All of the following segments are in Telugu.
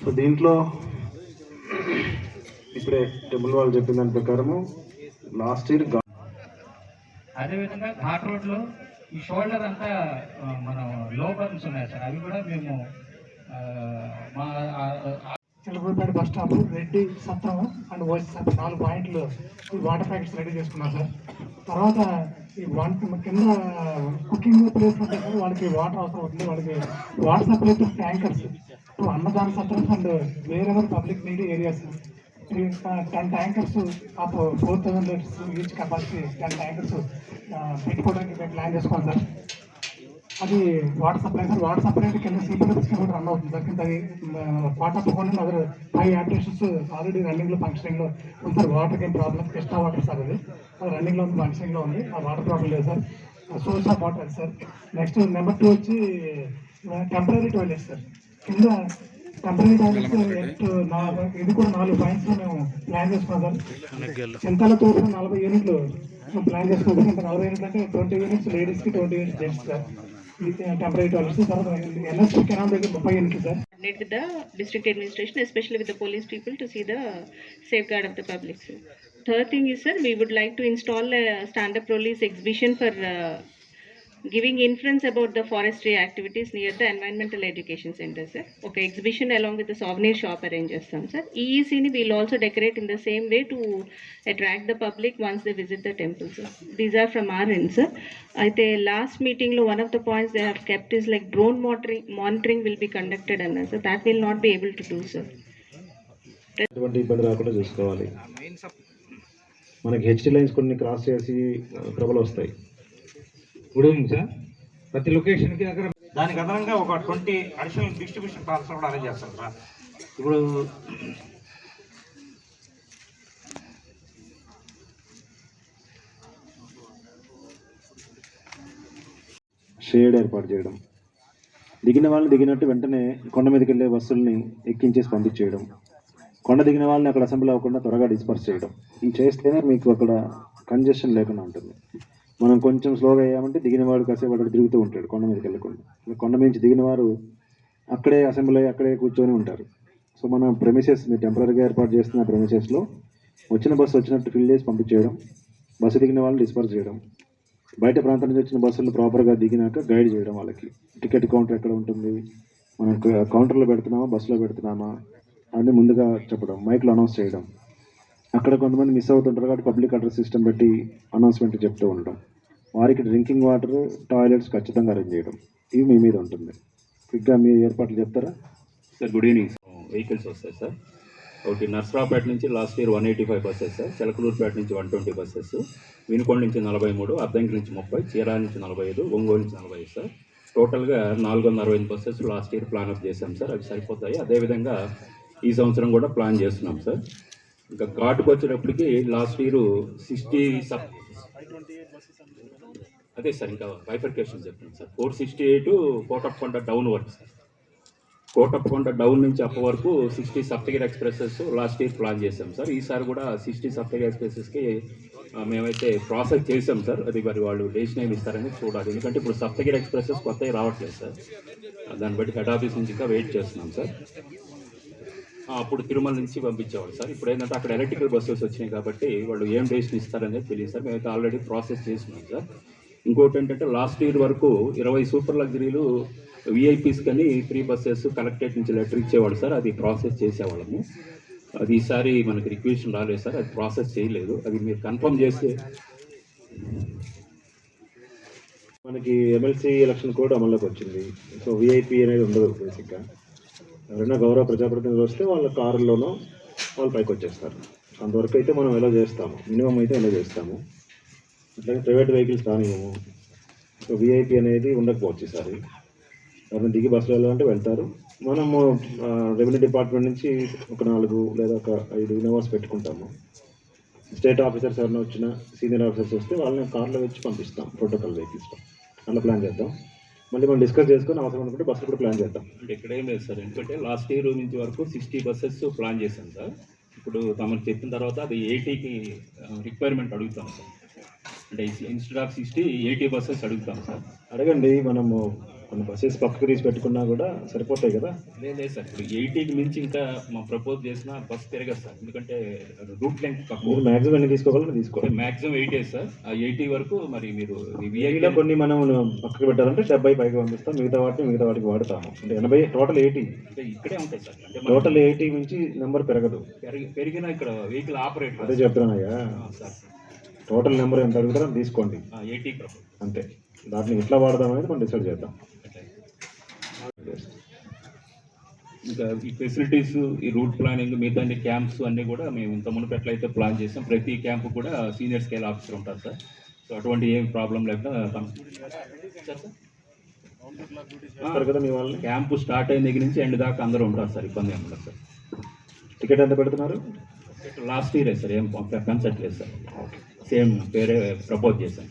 సో దీంట్లో ఇప్పుడే టెంపుల్ వాళ్ళు చెప్పిన దాని ప్రకారము లాస్ట్ ఇయర్ అదేవిధంగా ఘాట్ రోడ్లో ఈ షోల్డర్ అంతా మన లో బర్న్స్ ఉన్నాయి సార్. అవి కూడా మేము మా ఆ- బస్ స్టాప్ రెడ్డి సత్రం అండ్ ఓసి సత్రం నాలుగు పాయింట్లు ఈ వాటర్ ప్యాకెట్స్ రెడీ చేసుకున్నాం సార్. తర్వాత ఈ వంట కింద కుకింగ్ ప్లేస్ ఉంటాయి సార్ వాళ్ళకి వాటర్ అవసరం అవుతుంది వాళ్ళకి వాటర్ సప్లై ట్యాంకర్స్ టూ అన్నదాన సత్రం అండ్ వేరే public need areas. Ten tankers of four thousand litres each capacity ten tankers పెట్టుకోవడానికి మేము ప్లాన్ చేసుకోవాలి సార్. అది water supply sir water supply అంటే కింద స్కీమ్ కూడా రన్ అవుతుంది. సార్ కింద అది వాటర్ పోకుండా అదర్ ఫైవ్ అప్లికేషన్స్ ఆల్రెడీ రన్నింగ్లో ఫంక్షనింగ్లో ఉంది సార్. వాటర్ ఏం ప్రాబ్లం కృష్ణా వాటర్ సార్ అది. అది రన్నింగ్లో ఉంది ఫంక్షనింగ్లో ఉంది. ఆ వాటర్ ప్రాబ్లం లేదు sir. Source of water sir. Next number two వచ్చి టెంపరీ టాయిలెట్ సార్. కింద టెంపరీ టాయిలెట్స్ ఇది కూడా నాలుగు పాయింట్స్ మేము ప్లాన్ చేసుకున్నాం సార్. చింతల తోట నలభై యూనిట్లు ప్లాన్ చేసుకుంటాం ఇంకా నలభై యూనిట్లు అంటే ట్వంటీ యూనిట్స్ లేడీస్కి twenty units gents sir. Need with the district administration especially with the police people to see the safeguard of the public sir. third thing is sir we would like to install a stand up police exhibition for uh, giving inference about the forestry activities near the environmental education center, sir. Okay, exhibition along with the souvenir shop arranges some, sir. EEC ni we'll also decorate in the same way to attract the public once they visit the temple, sir. These are from our end, sir. అయితే లాస్ట్ మీటింగ్లో one of the points they have kept is like drone monitoring monitoring will be conducted అన్నారు sir that will not be able to do sir ఎటువంటి ఇబ్బంది రాకుండా చూసుకోవాలి మనకి హెచ్డి లైన్స్ కొన్ని క్రాస్ చేసి ట్రబుల్ వస్తాయి గుడ్ ఈవినింగ్ సార్. ప్రతి లొకేషన్కి దగ్గర దానికి అదనంగా ఒక ట్వంటీ అడిషనల్ డిస్ట్రిబ్యూషన్ ట్రాన్స్ఫర్ కూడా అరేంజ్ చేస్తాం సార్. ఇప్పుడు షేడ్ ఏర్పాటు చేయడం. దిగిన వాళ్ళని దిగినట్టు వెంటనే కొండ మీదకి వెళ్ళే బస్సుల్ని ఎక్కించేసి పంపించేయడం. కొండ దిగిన వాళ్ళని అక్కడ అసెంబ్లీ అవ్వకుండా త్వరగా డిస్పర్స్ చేయడం. ఇది చేస్తేనే మీకు అక్కడ కంజెషన్ లేకుండా ఉంటుంది. మనం కొంచెం స్లోగా అయ్యామంటే దిగిన వాడు కాసేపు అక్కడ తిరుగుతూ ఉంటాడు కొండ మీదకి వెళ్ళకుండా. కొండ మీద నుంచి దిగిన వారు అక్కడే అసెంబ్లీ అయ్యి అక్కడే కూర్చొని ఉంటారు. సో మనం ప్రెమిసెస్ మీరు టెంపరీగా ఏర్పాటు చేస్తున్న ప్రెమిసెస్లో వచ్చిన బస్సు వచ్చినట్టు ఫిల్ చేసి పంపించేయడం బస్సు దిగిన వాళ్ళని డిస్పర్స్ చేయడం బయట ప్రాంతం నుంచి వచ్చిన బస్సులు ప్రాపర్గా దిగినాక గైడ్ చేయడం వాళ్ళకి. టికెట్ కౌంటర్ ఎక్కడ ఉంటుంది? మనం కౌంటర్లో పెడుతున్నామా? బస్సులో పెడుతున్నామా? అని ముందుగా చెప్పడం మైక్లో అనౌన్స్ చేయడం. అక్కడ కొంతమంది మిస్ అవుతుంటారు కాబట్టి పబ్లిక్ అడ్రస్ సిస్టమ్ పెట్టి అనౌన్స్మెంట్ చెప్తూ ఉండడం. వారికి డ్రింకింగ్ వాటర్ టాయిలెట్స్ ఖచ్చితంగా అరేంజ్ చేయడం. ఇవి మీ మీద ఉంటుంది. క్విక్గా మీ ఏర్పాట్లు చెప్తారా? సార్ గుడ్ ఈవినింగ్ వెహికల్స్ వస్తాయి సార్ ఒకటి నర్సరావుపేట నుంచి last year one eighty five buses sir Chilakaluripet నుంచి వన్ ట్వంటీ బస్సెస్ వినుకొండ నుంచి నలభై మూడు అద్దంకి నుంచి ముప్పై చీరా నుంచి నలభై ఐదు ఒంగోలు నుంచి నలభై ఐదు సార్ టోటల్గా నాలుగు వందల అరవై ఐదు buses last year plan up చేశాం సార్ అవి సరిపోతాయి. అదేవిధంగా ఈ సంవత్సరం కూడా ప్లాన్ చేస్తున్నాం సార్ ఇంకా ఘాటుకు వచ్చేటప్పటికి లాస్ట్ ఇయర్ సిక్స్టీ సబ్ అదే సార్ ఇంకా బైఫర్కేషన్ చెప్పండి sir. Four sixty eight Kotappakonda down వరకు సార్. కోటప్పకొండ డౌన్ నుంచి అప్ప వరకు sixty Saptagiri expresses last year plan చేసాం సార్. ఈసారి కూడా సిక్స్టీ సప్తగిరి ఎక్స్ప్రెసెస్కి మేమైతే ప్రాసెస్ చేసాం సార్. అది మరి వాళ్ళు డేషన్ ఏమి ఇస్తారని చూడాలి. ఎందుకంటే ఇప్పుడు సప్తగిరి ఎక్స్ప్రెసెస్ కొత్తవి రావట్లేదు సార్. దాన్ని బట్టి హెడ్ ఆఫీస్ నుంచి ఇంకా వెయిట్ చేస్తున్నాం సార్. అప్పుడు తిరుమల నుంచి పంపించేవాళ్ళు. సార్ ఇప్పుడు ఏంటంటే అక్కడ ఎలక్ట్రికల్ బస్సెస్ వచ్చినాయి కాబట్టి వాళ్ళు ఏం డేషన్ ఇస్తారనేది తెలియదు సార్. మేమైతే ఆల్రెడీ ప్రాసెస్ చేసినాం సార్. ఇంకోటి ఏంటంటే లాస్ట్ ఇయర్ వరకు ఇరవై సూపర్ లగ్జరీలు విఐపీస్ కానీ ఫ్రీ బస్సెస్ కలెక్టరేట్ నుంచి లెటర్ ఇచ్చేవాళ్ళు సార్. అది ప్రాసెస్ చేసేవాళ్ళము. అది ఈసారి మనకి రిక్వెషన్ రాలేదు సార్. అది ప్రాసెస్ చేయలేదు. అది మీరు కన్ఫర్మ్ చేస్తే మనకి ఎమ్మెల్సీ ఎలక్షన్ కూడా అమల్లోకి వచ్చింది. సో విఐపి అనేది ఉండదు బేసిక్గా. ఎవరైనా గౌరవ ప్రజాప్రతినిధులు వస్తే వాళ్ళ కారులోనో వాళ్ళు పైకి వచ్చేస్తారు అంతవరకు అయితే మనం ఎలా చేస్తాము? మినిమం అయితే ఎలా చేస్తాము? అట్లాగే ప్రైవేట్ వెహికల్స్ రానివ్వము. సో విఐపి అనేది ఉండకపోవచ్చు ఈసారి. ఎవరైనా దిగి బస్సులో వెళ్ళాలంటే వెళ్తారు. మనము రెవెన్యూ డిపార్ట్మెంట్ నుంచి ఒక నాలుగు లేదా ఒక ఐదు ఇన్నోవాస్ పెట్టుకుంటాము. స్టేట్ ఆఫీసర్స్ ఎవరైనా వచ్చినా సీనియర్ ఆఫీసర్స్ వస్తే వాళ్ళని కార్లో వచ్చి పంపిస్తాం. ప్రోటోకాల్ వెహికల్స్లో అలా ప్లాన్ చేద్దాం. మళ్ళీ మనం డిస్కస్ చేసుకొని అవసరం అనుకుంటే బస్సులు కూడా ప్లాన్ చేద్దాం. అంటే ఇక్కడ ఏం లేదు సార్. ఎందుకంటే లాస్ట్ ఇయర్ నుంచి వరకు సిక్స్టీ బస్సెస్ ప్లాన్ చేశాం సార్. ఇప్పుడు తమకు చెప్పిన తర్వాత అది ఎయిటీకి రిక్వైర్మెంట్ అడుగుతాం సార్. అంటే instead of sixty eighty buses అడుగుతాం సార్. అడగండి మనము కొన్ని బస్సెస్ పక్కకు తీసి పెట్టుకున్నా కూడా సరిపోతాయి కదా? లేదు లేదు సార్. ఇప్పుడు ఎయిటీకి మించి ఇంకా మా ప్రపోజ్ చేసిన బస్ తిరగదు సార్. ఎందుకంటే రూట్ లెంగ్త్ తక్కువ మీరు మ్యాక్సిమం ఎన్ని తీసుకోగలరు తీసుకోవాలి మ్యాక్సిమం ఎయిటీ సార్. ఆ ఎయిటీ వరకు మరి మీరు విఐలో కొన్ని మనం పక్కకు పెట్టాలంటే డెబ్బై పైకి పంపిస్తాం. మిగతా వాటిని మిగతా వాటికి వాడతాము. అంటే ఎనభై టోటల్ ఎయిటీ అంటే ఇక్కడే ఉంటాయి సార్. అంటే టోటల్ ఎయిటీ నుంచి నెంబర్ పెరగదు. పెరిగి పెరిగిన ఇక్కడ వెహికల్ ఆపరేట్ అదే చెప్తున్నానయ్యా సార్. టోటల్ నెంబర్ ఎంత అడుగుతారో తీసుకోండి. ఎయిటీ అంతే. దాన్ని ఎట్లా వాడదాం అనేది మనం డిసైడ్ చేద్దాం. ఇంకా ఈ ఫెసిలిటీస్ ఈ రూట్ ప్లానింగ్ మిగతా అన్ని క్యాంప్స్ అన్నీ కూడా మేము ఇంత మునుపు ఎట్లయితే ప్లాన్ చేసాం ప్రతి క్యాంప్ కూడా సీనియర్ స్కేల్ ఆఫీసర్ ఉంటారు సార్. సో అటువంటి ఏం ప్రాబ్లం లేకుండా కదా మీ వాళ్ళని? క్యాంపు స్టార్ట్ అయిన దగ్గర నుంచి ఎండ్ దాకా అందరూ ఉంటారు సార్ ఇబ్బంది ఏమి ఉండదు సార్. టికెట్ ఎంత పెడుతున్నారు? లాస్ట్ ఇయరే సార్ ఏం పెంచట్లేదు సార్. సేమ్ పేరే ప్రపోజ్ చేశాం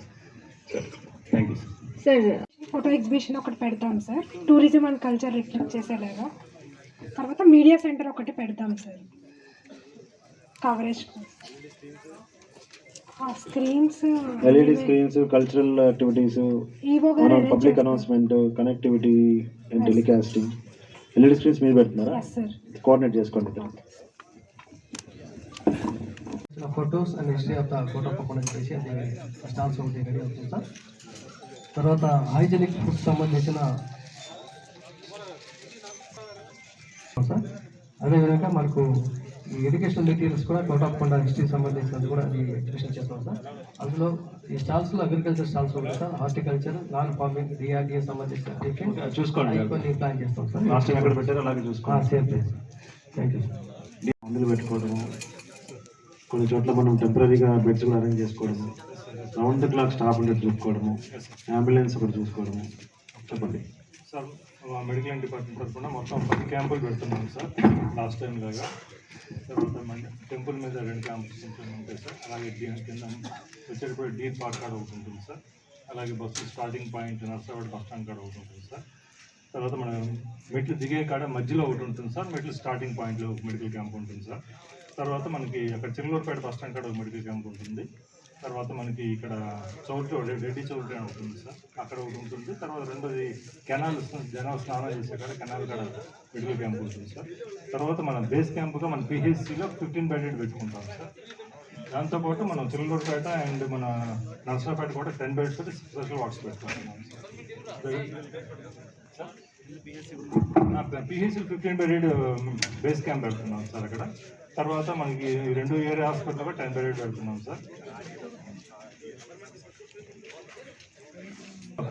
sir. Thank you sir sir photo exhibition ఒకటి పెడతాం sir. Tourism and culture reflect చేసేలాగా. తర్వాత మీడియా సెంటర్ ఒకటి పెడతాం sir. Coverage. Screens LED screens cultural activities public. Announcement connectivity and telecasting LED screens మీరు పెడుతున్నారా. కోఆర్డినేట్ చేసుకోండి. Photos and history of the coat account చేసి అది స్టాల్స్ ఒకటి రెడీ అవుతుంది సార్ తర్వాత హైజెనిక్ ఫుడ్ సంబంధించిన సార్ అదేవిధంగా మనకు ఈ ఎడ్యుకేషన్ మెటీరియల్స్ కూడా కోట్ ఆఫ్ కొండ హిస్టరీ సంబంధించినది కూడా అది ఎగ్జిబిషన్ చేస్తాం సార్. అందులో ఈ స్టాల్స్లో అగ్రికల్చర్ స్టాల్స్ ఉంటాయి sir horticulture non farming DRDA సంబంధించిన చూసుకోండి. కొన్ని ప్లాన్ చేస్తాం సార్. లాస్ట్ టైం ఎక్కడ పెట్టారో అలాగే చూసుకోండి. Same place. Thank you sir. మందులు పెట్టుకోవడము కొన్ని చోట్ల మనం టెంపరీగా బెడ్స్ కూడా అరేంజ్ చేసుకోవడము రౌండ్ ద క్లాక్ స్టాఫ్ ఉండేది చూసుకోవడము అంబులెన్స్ ఒకటి చూసుకోవడము. చెప్పండి. సార్ మెడికల్ డిపార్ట్మెంట్ తరఫున మొత్తం పది క్యాంపులు పెడుతున్నాం సార్ లాస్ట్ టైం లాగా. తర్వాత టెంపుల్ మీద రెండు క్యాంప్స్ ఉంటాయి సార్. అలాగే దీ- కింద వచ్చేటప్పుడు డీర్ పార్క్ కాడ ఒకటి ఉంటుంది సార్. అలాగే bus starting point Narsapet bus stand కాడ ఒకటి ఉంటుంది సార్. తర్వాత మన మెట్లు దిగే కాడ మధ్యలో ఒకటి ఉంటుంది సార్. మెట్లు స్టార్టింగ్ పాయింట్లో ఒక మెడికల్ క్యాంప్ ఉంటుంది సార్. తర్వాత మనకి అక్కడ చిల్లూరుపేట బస్ స్టాండ్ కాడ ఒక మెడికల్ క్యాంప్ ఉంటుంది. తర్వాత మనకి ఇక్కడ చౌట్రీ రెడ్డి చౌట్రీ అని ఉంటుంది సార్. అక్కడ ఒకటి ఉంటుంది. తర్వాత రెండోది కెనాల్ జనాలు స్నానం చేసే కాడ కెనాల్ కాడ మెడికల్ క్యాంప్ ఉంటుంది సార్. తర్వాత మన బేస్ క్యాంప్గా మన పిహెచ్సిలో ఫిఫ్టీన్ బెడెడ్ పెట్టుకుంటాం సార్. దాంతోపాటు మనం చిల్లూరుపేట అండ్ మన నర్సరాపేట కూడా టెన్ బెడ్స్ తోటి స్పెషల్ వార్డ్స్ పెట్టుకుంటున్నాం sir. PHC fifteen bedded base camp పెడుతున్నాం సార్ అక్కడ. తర్వాత మనకి రెండు ఏరియా హాస్పిటల్ కూడా టెన్ బెడెడ్ పెడుతున్నాం సార్.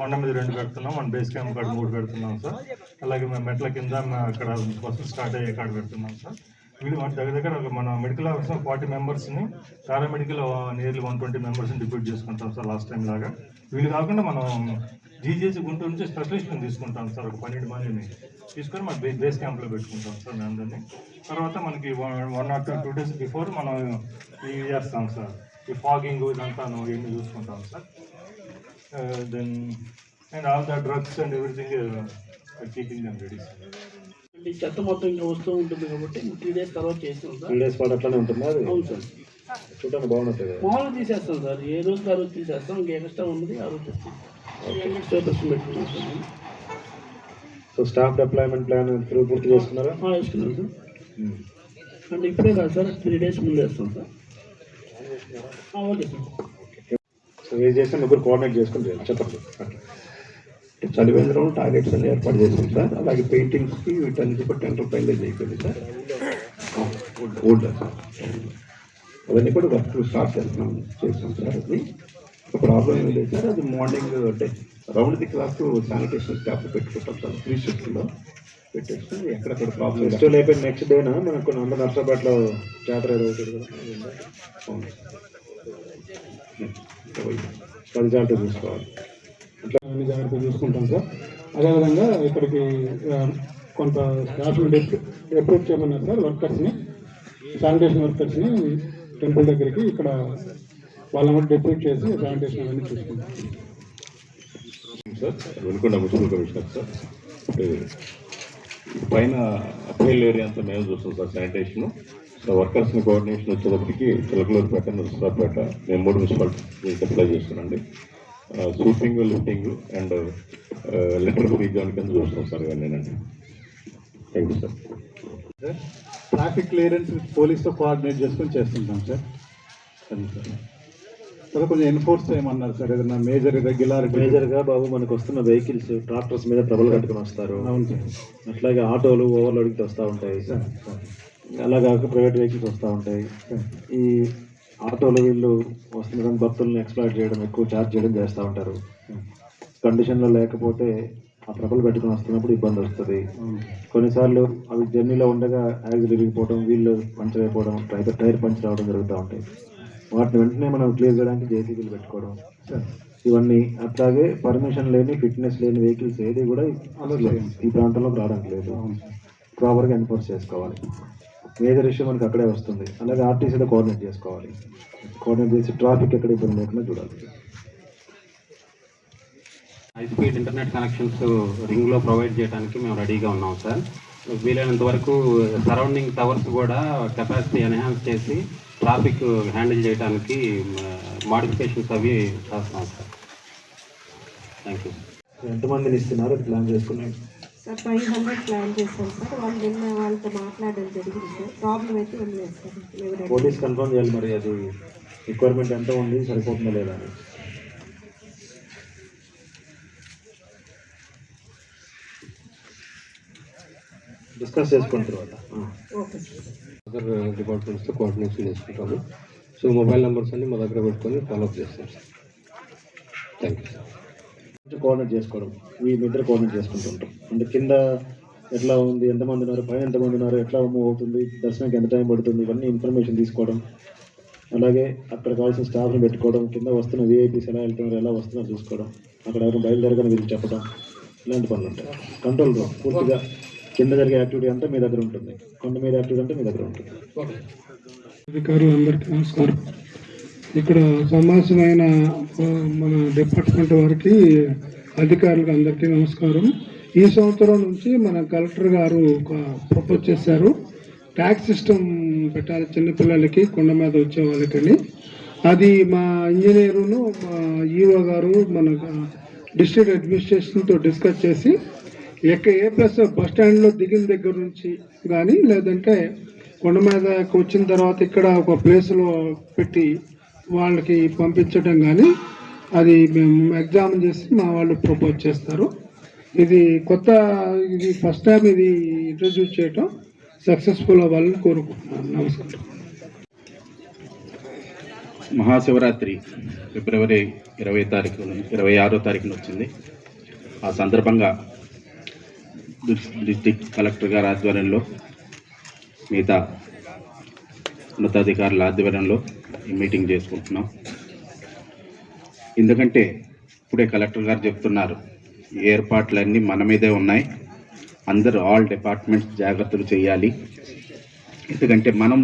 కొండ మీద రెండు పెడుతున్నాం మన బేస్ క్యాంప్ కాడ మూడు పెడుతున్నాం సార్. అలాగే మేము మెట్ల కింద అక్కడ బస్సు స్టార్ట్ అయ్యే కాడ పెడుతున్నాం సార్. వీళ్ళు మన దగ్గర దగ్గర ఒక మన మెడికల్ ఆఫీసర్ ఫార్టీ మెంబర్స్ని పారామెడికల్ నియర్లీ వన్ ట్వంటీ మెంబర్స్ని డిప్యూట్ చేసుకుంటాం సార్ లాస్ట్ టైం లాగా. వీళ్ళు కాకుండా మనం జీజీసీ గుంటూరు నుంచి స్పెషలిస్ట్ని తీసుకుంటాం సార్ ఒక పన్నెండు మందిని తీసుకొని మన బే బేస్ క్యాంప్లో పెట్టుకుంటాం సార్ మేము అందరినీ. తర్వాత మనకి one not two two days before మనం ఇవి చేస్తాం సార్. ఈ ఫాగింగ్ ఇదంతా ఇవన్నీ చూసుకుంటాం sir. Then and all the drugs and everything keeping them ready sir ఈ చెత్త మొత్తం ఇంకా వస్తూ ఉంటుంది కాబట్టి త్రీ డేస్ తర్వాత చేస్తాం సార్. త్రీ డేస్ పాటు అట్లానే ఉంటుంది అది? అవును సార్. చూడడానికి బాగుంటుంది మామూలుగా తీసేస్తాం సార్. ఏ రోజు ఆ రోజు తీసేస్తాం. ఇంకా ఎక్స్ట్రా ఉన్నది ఆ రోజు తెస్తాం స్టేటస్ పెట్టుకున్నాం sir so staff deployment plan ఇప్పుడు పూర్తి చేసుకున్నారా? ఆ, వేసుకున్నాం సార్. అంటే ఇప్పుడే కాదు సార్. త్రీ డేస్ ముందు వేస్తాం సార్. Okay sir. ఏది చేస్తే ముగ్గురు కోఆర్డినేట్ చేసుకుని చేయాలి. చెప్పండి. అట్లా చలివేంద్రం టాయిలెట్స్ అన్ని ఏర్పాటు చేసాం సార్ అలాగే పెయింటింగ్స్కి వీటన్నిటి కూడా టెన్ రూపాయలు చేయకండి సార్. Old sir. అవన్నీ కూడా వర్క్ స్టార్ట్ చేస్తున్నాం చేస్తాం సార్ అది. ప్రాబ్లం ఏం లేదు సార్ అది మార్నింగ్ అంటే round the clock sanitation staff పెట్టుకుంటాం సార్ త్రీ షిఫ్ట్లో పెట్టేస్తే ఎక్కడెక్కడ ప్రాబ్లం ఫెస్టివల్ అయిపోయిన నెక్స్ట్ డేనా మనకు కొన్ని వంద నర్సాపేటలో జాతర ఏదో అవుతుంది కదా పది జాగ్రత్త చూసుకోవాలి. అన్ని జాగ్రత్త చూసుకుంటాం సార్. అదేవిధంగా ఇక్కడికి కొంత స్టాఫ్ని రిక్రూట్ చేయమన్నారు సార్ వర్కర్స్ని. శానిటేషన్ వర్కర్స్ని టెంపుల్ దగ్గరికి ఇక్కడ వాళ్ళని కూడా డిప్యూట్ చేసి శానిటేషన్ అవన్నీ చూసుకుంటాం. Sir Venukonda municipal commissioner sir. పైన అప్పేల్ ఏరియా అంతా మేము చూస్తాం సార్ శానిటేషను. సో వర్కర్స్ని కోఆర్డినేషన్ వచ్చేటప్పటికి చిలకలూరుపేట నరసరావుపేట మేము మూడు municipality apply చేస్తున్నాండి sweeping lifting and litter free zone కింద చూస్తున్నాం సార్ నేనండి. Thank you sir traffic clearance పోలీస్తో coordinate చేసుకొని చేస్తుంటాం సార్ సార్ సార్ కొంచెం ఎన్ఫోర్స్ చేయమన్నారు సార్ ఏదైనా మేజర్ ఇర్రెగ్యులారిటీ మేజర్గా బాబు మనకు వస్తున్న వెహికల్స్ ట్రాక్టర్స్ మీద ట్రబుల్ కట్టుకుని వస్తారు. అవును సార్ అట్లాగే ఆటోలు ఓవర్లోడింగ్తో వస్తూ ఉంటాయి. అలా కాక ప్రైవేట్ వెహికల్స్ వస్తూ ఉంటాయి. ఈ ఆటోలు వీళ్ళు వస్తున్న భక్తులను ఎక్స్ప్లాయిట్ చేయడం ఎక్కువ ఛార్జ్ చేయడం చేస్తూ ఉంటారు. కండిషన్లో లేకపోతే ఆ ట్రబుల్ పెట్టుకుని వస్తున్నప్పుడు ఇబ్బంది వస్తుంది. కొన్నిసార్లు అవి జర్నీలో ఉండగా యాక్సిడెంట్ విరిగిపోవడం వీళ్ళు పంచర్ అయిపోవడం టైర్ టైర్ పంచర్ అవడం జరుగుతూ ఉంటాయి. వాటిని వెంటనే మనం క్లియర్ చేయడానికి జేసీబీలు పెట్టుకోవడం. ఇవన్నీ అట్లాగే పర్మిషన్ లేని ఫిట్నెస్ లేని వెహికల్స్ ఏది కూడా ఈ ప్రాంతంలోకి రావడానికి లేదు. ప్రాపర్గా ఎన్ఫోర్స్ చేసుకోవాలి. మేజర్ ఇష్యూ మనకి అక్కడే వస్తుంది. అలాగే ఆర్టీసీలో కోఆర్డినేట్ చేసుకోవాలి. కోఆర్డినేట్ చేసి ట్రాఫిక్ ఎక్కడ ఇబ్బంది లేకుండా చూడాలి. హై స్పీడ్ ఇంటర్నెట్ కనెక్షన్స్ రింగ్లో ప్రొవైడ్ చేయడానికి మేము రెడీగా ఉన్నాం సార్. వీలైనంత వరకు సరౌండింగ్ టవర్స్ కూడా కెపాసిటీ ఎన్హాన్స్ చేసి ట్రాఫిక్ హ్యాండిల్ చేయడానికి మాడిఫికేషన్స్ అవి చేస్తున్నాం సార్. థ్యాంక్ యూ ఎంతమందిని ఇస్తున్నారు? ప్లాన్ చేసుకుని సార్ ఫైవ్ హండ్రెడ్ ప్లాన్ చేస్తాం సార్. వాళ్ళు నిన్న వాళ్ళతో మాట్లాడడం జరిగింది సార్. ప్రాబ్లం అయితే ఏం లేదు సార్. పోలీస్ కన్ఫర్మ్ చేయాలి మరి అది రిక్వైర్మెంట్ ఎంత ఉంది సరిపోతుందా లేదా అని. డిస్కస్ చేసుకున్న తర్వాత. అదర్ డిపార్ట్మెంట్స్తో కోఆర్డినేషన్ చేసుకుంటాము. సో మొబైల్ నెంబర్స్ అన్ని మా దగ్గర పెట్టుకొని ఫాలోఅప్ చేస్తాం sir. Thank you sir coordinate చేసుకోవడం. మీ నిద్ర కోఆర్డినేట్ చేసుకుంటుంటాం. అంటే కింద ఎట్లా ఉంది ఎంతమంది ఉన్నారు పైన ఎంతమంది ఉన్నారు ఎట్లా మూవ్ అవుతుంది దర్శనానికి ఎంత టైం పడుతుంది ఇవన్నీ ఇన్ఫర్మేషన్ తీసుకోవడం. అలాగే అక్కడ కావాల్సిన స్టాఫ్ని పెట్టుకోవడం కింద వస్తున్న విఐపీస్ ఎలా వెళ్తున్నారు ఎలా వస్తున్నారు చూసుకోవడం. అక్కడ ఎవరు బయలుదేరగానే వీళ్ళు చెప్పడం. ఇలాంటి పనులు ఉంటాయి. కంట్రోల్ రూమ్ పూర్తిగా కింద జరిగే యాక్టివిటీ అంతా మీ దగ్గర ఉంటుంది. కొండ మీద యాక్టివిటీ అంతా మీ దగ్గర ఉంటుంది. అధికారులు అందరికీ నమస్కారం. ఇక్కడ సమాసమైన మన డిపార్ట్మెంట్ వారికి అధికారులకు అందరికీ నమస్కారం. ఈ సంవత్సరం నుంచి మన కలెక్టర్ గారు ఒక ప్రపోజ్ చేశారు. ట్యాక్స్ సిస్టమ్ పెట్టాలి చిన్నపిల్లలకి కొండ మీద వచ్చే వాళ్ళకని. అది మా ఇంజనీరును మా ఈఓ గారు మన డిస్ట్రిక్ట్ అడ్మినిస్ట్రేషన్తో డిస్కస్ చేసి ఎక్క ఏ ప్లస్ బస్ స్టాండ్లో దిగిన దగ్గర నుంచి కానీ లేదంటే కొండ మీదకి వచ్చిన తర్వాత ఇక్కడ ఒక ప్లేస్లో పెట్టి వాళ్ళకి పంపించడం కానీ అది మేము ఎగ్జామ్ చేసి మా వాళ్ళు ప్రపోజ్ చేస్తారు. ఇది కొత్త ఇది ఫస్ట్ టైం ఇది ఇంట్రడ్యూస్ చేయటం సక్సెస్ఫుల్ అవ్వాలని కోరుకుంటున్నాను. నమస్కారం. మహాశివరాత్రి ఫిబ్రవరి ఇరవై తారీఖు ఇరవై ఆరో తారీఖున వచ్చింది. ఆ సందర్భంగా డిస్టిక్ కలెక్టర్ గారి ఆధ్వర్యంలో మిగతా ఉన్నతాధికారుల ఆధ్వర్యంలో మీటింగ్ చేసుకుంటున్నాం. ఎందుకంటే ఇప్పుడే కలెక్టర్ గారు చెప్తున్నారు ఏర్పాట్లన్నీ మన మీదే ఉన్నాయి. అందరూ ఆల్ డిపార్ట్మెంట్స్ జాగ్రత్తలు చేయాలి. ఎందుకంటే మనం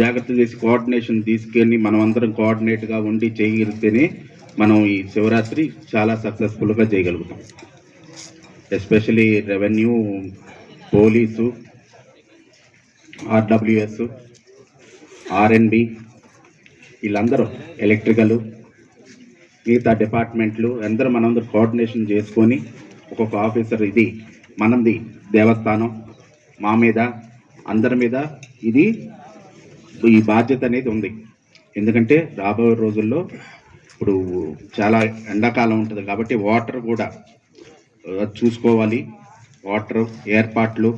జాగ్రత్త చేసి కోఆర్డినేషన్ తీసుకెళ్ళి మనం అందరం కోఆర్డినేట్గా ఉండి చేయగలిగితేనే మనం ఈ శివరాత్రి చాలా సక్సెస్ఫుల్గా చేయగలుగుతాం. Especially revenue police RWS RNB వీళ్ళందరూ ఎలక్ట్రికల్ మిగతా డిపార్ట్మెంట్లు అందరూ మనందరూ కోఆర్డినేషన్ చేసుకొని ఒక్కొక్క ఆఫీసర్ ఇది మనది దేవస్థానం మా మీద అందరి మీద ఇది ఈ బాధ్యత అనేది ఉంది. ఎందుకంటే రాబోయే రోజుల్లో ఇప్పుడు చాలా ఎండాకాలం ఉంటుంది కాబట్టి వాటర్ కూడా చూసుకోవాలి. వాటర్ ఏర్పాట్లు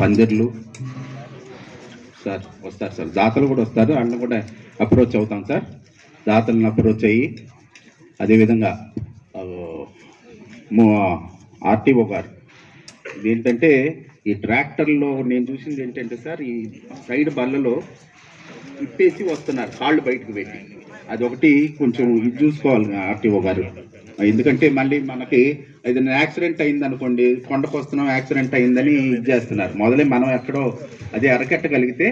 పందిర్లు సార్ వస్తారు సార్. దాతలు కూడా వస్తారు అన్న కూడా అప్రోచ్ అవుతాం సార్. దాతలను అప్రోచ్ అయ్యి అదేవిధంగా ఆర్టీఓ గారు ఏంటంటే ఈ ట్రాక్టర్లో నేను చూసింది ఏంటంటే సార్ ఈ సైడ్ బల్లలో ఇప్పేసి వస్తున్నారు కాళ్ళు బయటకు పెట్టి. అది ఒకటి కొంచెం ఇది చూసుకోవాలి ఆర్టీఓ గారు. ఎందుకంటే మళ్ళీ మనకి ఏదైనా యాక్సిడెంట్ అయింది అనుకోండి కొండకు వస్తున్నాం యాక్సిడెంట్ అయిందని ఇది చేస్తున్నారు. మొదలే మనం ఎక్కడో అది అరకెట్టగలిగితే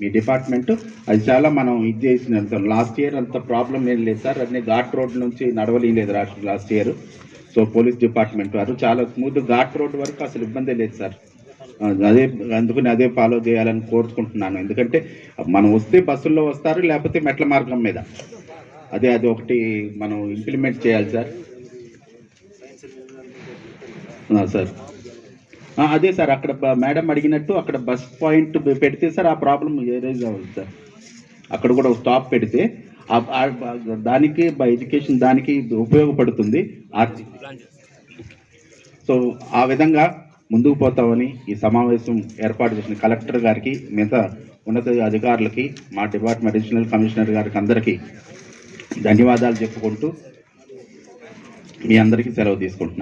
మీ డిపార్ట్మెంట్ అది చాలా మనం ఇది చేసిన లాస్ట్ ఇయర్ అంత ప్రాబ్లం ఏం లేదు సార్. అన్ని ఘాట్ రోడ్ నుంచి నడవలేదు రాష్ట్ర last year. So police department వారు చాలా స్మూత్ ఘాట్ రోడ్ వరకు అసలు ఇబ్బంది లేదు సార్. అదే అందుకని అదే ఫాలో చేయాలని కోరుకుంటున్నాను. ఎందుకంటే మనం వస్తే బస్సుల్లో వస్తారు లేకపోతే మెట్ల మార్గం మీద. అదే అది ఒకటి మనం ఇంప్లిమెంట్ చేయాలి సార్. సార్. అదే సార్ అక్కడ మేడం అడిగినట్టు అక్కడ బస్ పాయింట్ పెడితే సార్ ఆ ప్రాబ్లం ఎరేజ్ అవ్వదు సార్. అక్కడ కూడా ఒక స్టాప్ పెడితే దానికి బై దానికి ఎడ్యుకేషన్ దానికి ఉపయోగపడుతుంది. సో ఆ విధంగా ముందుకు పోతామని ఈ సమావేశం ఏర్పాటు చేసిన కలెక్టర్ గారికి మిగతా ఉన్నత అధికారులకి మా డిపార్ట్మెంట్ అడిషనల్ కమిషనర్ గారికి అందరికీ ధన్యవాదాలు చెప్పుకుంటూ మీ అందరికీ సెలవు తీసుకుంటున్నాను.